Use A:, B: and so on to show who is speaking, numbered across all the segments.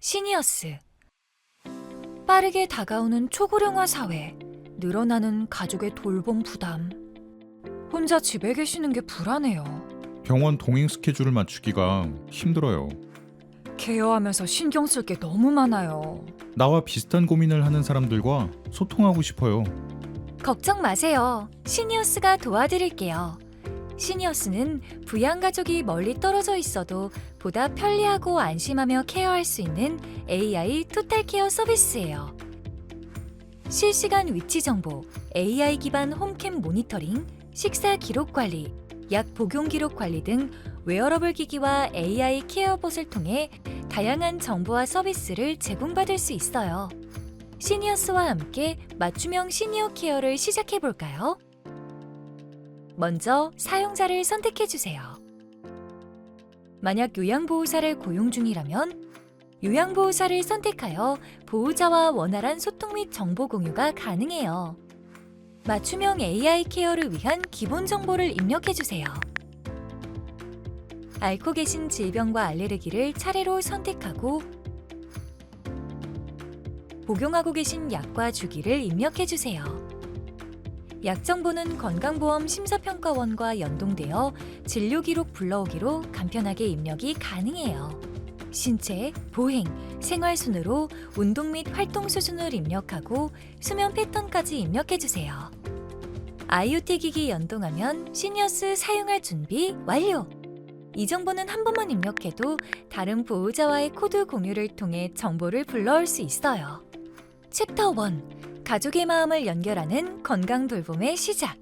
A: 시니어스. 빠르게 다가오는 초고령화 사회, 늘어나는 가족의 돌봄 부담. 혼자 집에 계시는 게 불안해요.
B: 병원 동행 스케줄을 맞추기가 힘들어요.
A: 케어하면서 신경 쓸 게 너무 많아요.
B: 나와 비슷한 고민을 하는 사람들과 소통하고 싶어요.
A: 걱정 마세요. 시니어스가 도와드릴게요. 시니어스는 부양가족이 멀리 떨어져 있어도 보다 편리하고 안심하며 케어할 수 있는 AI 토탈 케어 서비스예요. 실시간 위치 정보, AI 기반 홈캠 모니터링, 식사 기록 관리, 약 복용 기록 관리 등 웨어러블 기기와 AI 케어봇을 통해 다양한 정보와 서비스를 제공받을 수 있어요. 시니어스와 함께 맞춤형 시니어 케어를 시작해 볼까요? 먼저 사용자를 선택해 주세요. 만약 요양보호사를 고용 중이라면 요양보호사를 선택하여 보호자와 원활한 소통 및 정보 공유가 가능해요. 맞춤형 AI 케어를 위한 기본 정보를 입력해 주세요. 앓고 계신 질병과 알레르기를 차례로 선택하고 복용하고 계신 약과 주기를 입력해 주세요. 약 정보는 건강보험 심사평가원과 연동되어 진료 기록 불러오기로 간편하게 입력이 가능해요. 신체, 보행, 생활 순으로 운동 및 활동 수준을 입력하고 수면 패턴까지 입력해 주세요. IoT 기기 연동하면 시니어스 사용할 준비 완료. 이 정보는 한 번만 입력해도 다른 보호자와의 코드 공유를 통해 정보를 불러올 수 있어요. 챕터 1 가족의 마음을 연결하는 건강 돌봄의 시작.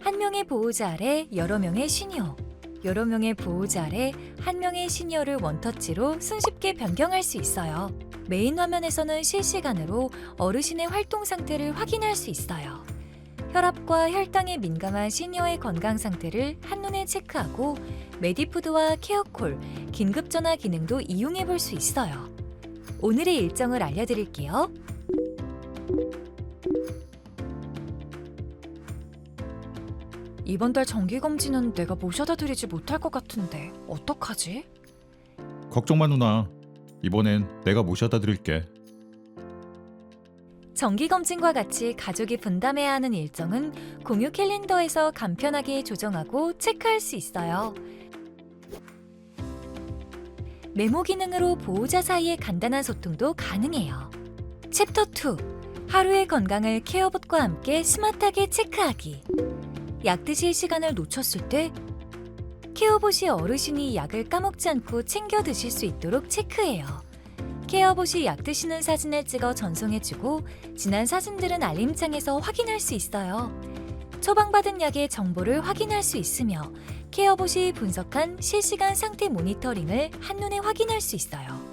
A: 한 명의 보호자 아래 여러 명의 시니어. 여러 명의 보호자 아래 한 명의 시니어를 원터치로 손쉽게 변경할 수 있어요. 메인 화면에서는 실시간으로 어르신의 활동 상태를 확인할 수 있어요. 혈압과 혈당에 민감한 시니어의 건강 상태를 한눈에 체크하고 메디푸드와 케어콜, 긴급전화 기능도 이용해 볼 수 있어요. 오늘의 일정을 알려드릴게요. 이번 달 정기 검진은 내가 모셔다 드리지 못할 것 같은데 어떡하지?
B: 걱정 마 누나. 이번엔 내가 모셔다 드릴게.
A: 정기 검진과 같이 가족이 분담해야 하는 일정은 공유 캘린더에서 간편하게 조정하고 체크할 수 있어요. 메모 기능으로 보호자 사이의 간단한 소통도 가능해요. 챕터 2. 하루의 건강을 케어봇과 함께 스마트하게 체크하기. 약 드실 시간을 놓쳤을 때 케어봇이 어르신이 약을 까먹지 않고 챙겨 드실 수 있도록 체크해요. 케어봇이 약 드시는 사진을 찍어 전송해주고 지난 사진들은 알림창에서 확인할 수 있어요. 처방받은 약의 정보를 확인할 수 있으며 케어봇이 분석한 실시간 상태 모니터링을 한눈에 확인할 수 있어요.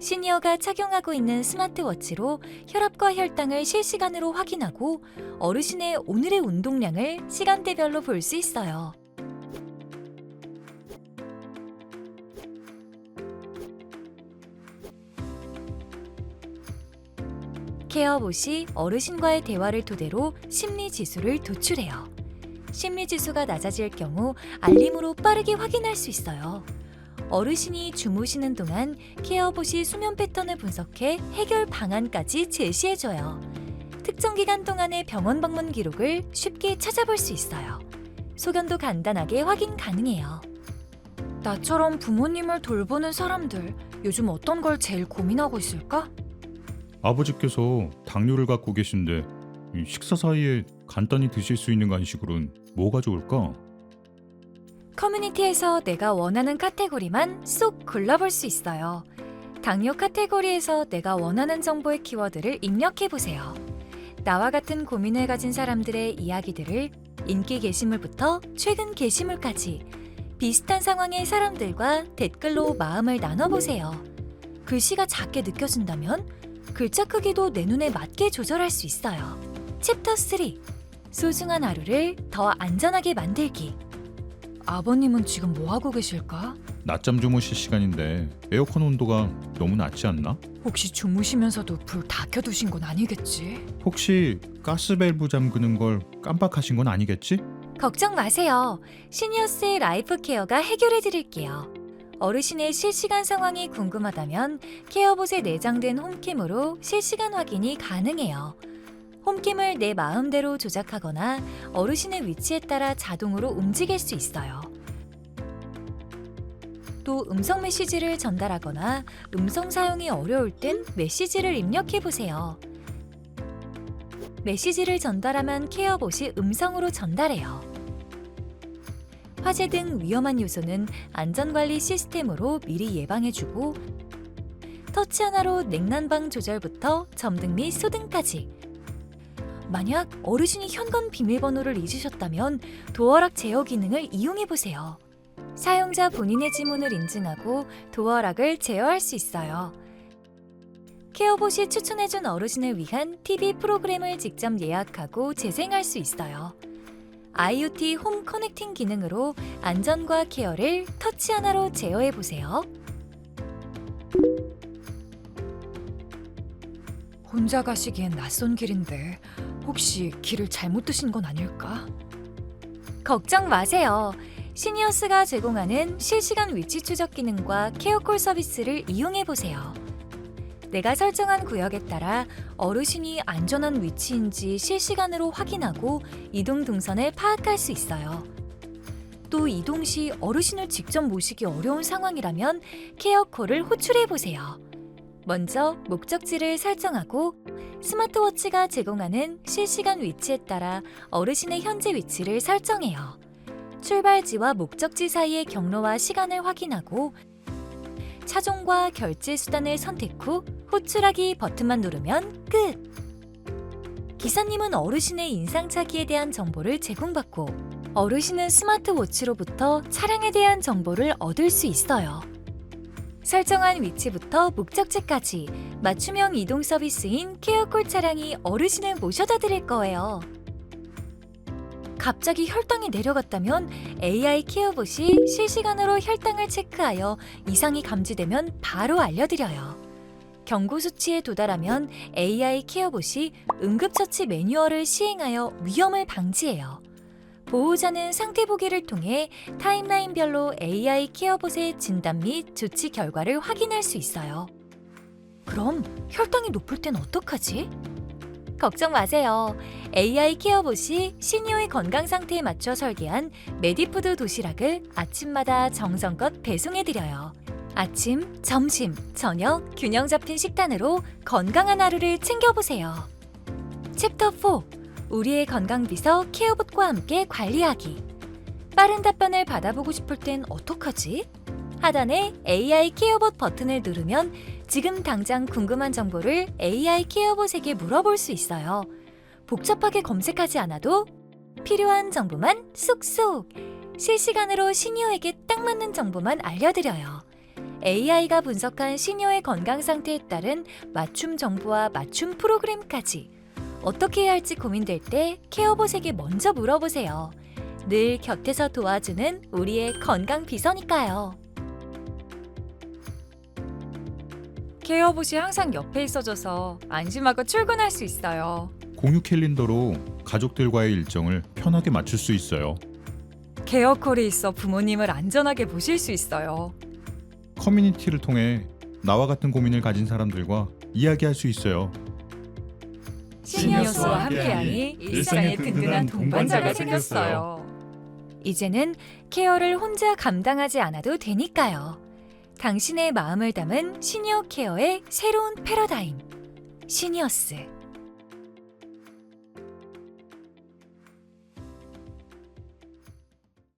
A: 시니어가 착용하고 있는 스마트워치로 혈압과 혈당을 실시간으로 확인하고 어르신의 오늘의 운동량을 시간대별로 볼 수 있어요. 케어봇이 어르신과의 대화를 토대로 심리 지수를 도출해요. 심리 지수가 낮아질 경우 알림으로 빠르게 확인할 수 있어요. 어르신이 주무시는 동안 케어봇이 수면 패턴을 분석해 해결 방안까지 제시해줘요. 특정 기간 동안의 병원 방문 기록을 쉽게 찾아볼 수 있어요. 소견도 간단하게 확인 가능해요. 나처럼 부모님을 돌보는 사람들 요즘 어떤 걸 제일 고민하고 있을까?
B: 아버지께서 당뇨를 갖고 계신데 이 식사 사이에 간단히 드실 수 있는 간식으로는 뭐가 좋을까?
A: 커뮤니티에서 내가 원하는 카테고리만 쏙 골라볼 수 있어요. 당뇨 카테고리에서 내가 원하는 정보의 키워드를 입력해 보세요. 나와 같은 고민을 가진 사람들의 이야기들을 인기 게시물부터 최근 게시물까지 비슷한 상황의 사람들과 댓글로 마음을 나눠보세요. 글씨가 작게 느껴진다면 글자 크기도 내 눈에 맞게 조절할 수 있어요. 챕터 3 소중한 하루를 더 안전하게 만들기 아버님은 지금 뭐 하고 계실까?
B: 낮잠 주무실 시간인데 에어컨 온도가 너무 낮지 않나?
A: 혹시 주무시면서도 불 다 켜두신 건 아니겠지?
B: 혹시 가스밸브 잠그는 걸 깜빡하신 건 아니겠지?
A: 걱정 마세요. 시니어스의 라이프 케어가 해결해 드릴게요. 어르신의 실시간 상황이 궁금하다면 케어봇에 내장된 홈캠으로 실시간 확인이 가능해요. 홈캠을 내 마음대로 조작하거나 어르신의 위치에 따라 자동으로 움직일 수 있어요. 또 음성 메시지를 전달하거나 음성 사용이 어려울 땐 메시지를 입력해 보세요. 메시지를 전달하면 케어봇이 음성으로 전달해요. 화재 등 위험한 요소는 안전관리 시스템으로 미리 예방해주고 터치 하나로 냉난방 조절부터 점등 및 소등까지 만약 어르신이 현관 비밀번호를 잊으셨다면 도어락 제어 기능을 이용해 보세요. 사용자 본인의 지문을 인증하고 도어락을 제어할 수 있어요. 케어봇이 추천해준 어르신을 위한 TV 프로그램을 직접 예약하고 재생할 수 있어요. IoT 홈 커넥팅 기능으로 안전과 케어를 터치 하나로 제어해 보세요.
C: 혼자 가시기엔 낯선 길인데 혹시 길을 잘못 드신 건 아닐까?
A: 걱정 마세요. 시니어스가 제공하는 실시간 위치 추적 기능과 케어콜 서비스를 이용해 보세요. 내가 설정한 구역에 따라 어르신이 안전한 위치인지 실시간으로 확인하고 이동 동선을 파악할 수 있어요. 또 이동 시 어르신을 직접 모시기 어려운 상황이라면 케어콜을 호출해 보세요. 먼저 목적지를 설정하고 스마트워치가 제공하는 실시간 위치에 따라 어르신의 현재 위치를 설정해요. 출발지와 목적지 사이의 경로와 시간을 확인하고 차종과 결제 수단을 선택 후 호출하기 버튼만 누르면 끝! 기사님은 어르신의 인상착의에 대한 정보를 제공받고 어르신은 스마트워치로부터 차량에 대한 정보를 얻을 수 있어요. 설정한 위치부터 목적지까지 맞춤형 이동 서비스인 케어콜 차량이 어르신을 모셔다 드릴 거예요. 갑자기 혈당이 내려갔다면 AI 케어봇이 실시간으로 혈당을 체크하여 이상이 감지되면 바로 알려드려요. 경고 수치에 도달하면 AI 케어봇이 응급처치 매뉴얼을 시행하여 위험을 방지해요. 보호자는 상태 보기를 통해 타임라인별로 AI 케어봇의 진단 및 조치 결과를 확인할 수 있어요. 그럼 혈당이 높을 땐 어떡하지? 걱정 마세요. AI 케어봇이 시니어의 건강 상태에 맞춰 설계한 메디푸드 도시락을 아침마다 정성껏 배송해드려요. 아침, 점심, 저녁 균형 잡힌 식단으로 건강한 하루를 챙겨보세요. 챕터 4. 우리의 건강 비서 케어봇과 함께 관리하기. 빠른 답변을 받아보고 싶을 땐 어떡하지? 하단에 AI 케어봇 버튼을 누르면 지금 당장 궁금한 정보를 AI 케어봇에게 물어볼 수 있어요. 복잡하게 검색하지 않아도 필요한 정보만 쏙쏙 실시간으로 시니어에게 딱 맞는 정보만 알려드려요. AI가 분석한 시니어의 건강 상태에 따른 맞춤 정보와 맞춤 프로그램까지 어떻게 해야 할지 고민될 때 케어봇에게 먼저 물어보세요. 늘 곁에서 도와주는 우리의 건강 비서니까요.
C: 케어봇이 항상 옆에 있어줘서 안심하고 출근할 수 있어요.
B: 공유 캘린더로 가족들과의 일정을 편하게 맞출 수 있어요.
C: 케어콜이 있어 부모님을 안전하게 모실 수 있어요.
B: 커뮤니티를 통해 나와 같은 고민을 가진 사람들과 이야기할 수 있어요.
C: 시니어스와 함께하니 일상의 든든한 동반자가 생겼어요.
A: 이제는 케어를 혼자 감당하지 않아도 되니까요. 당신의 마음을 담은 시니어 케어의 새로운 패러다임. 시니어스.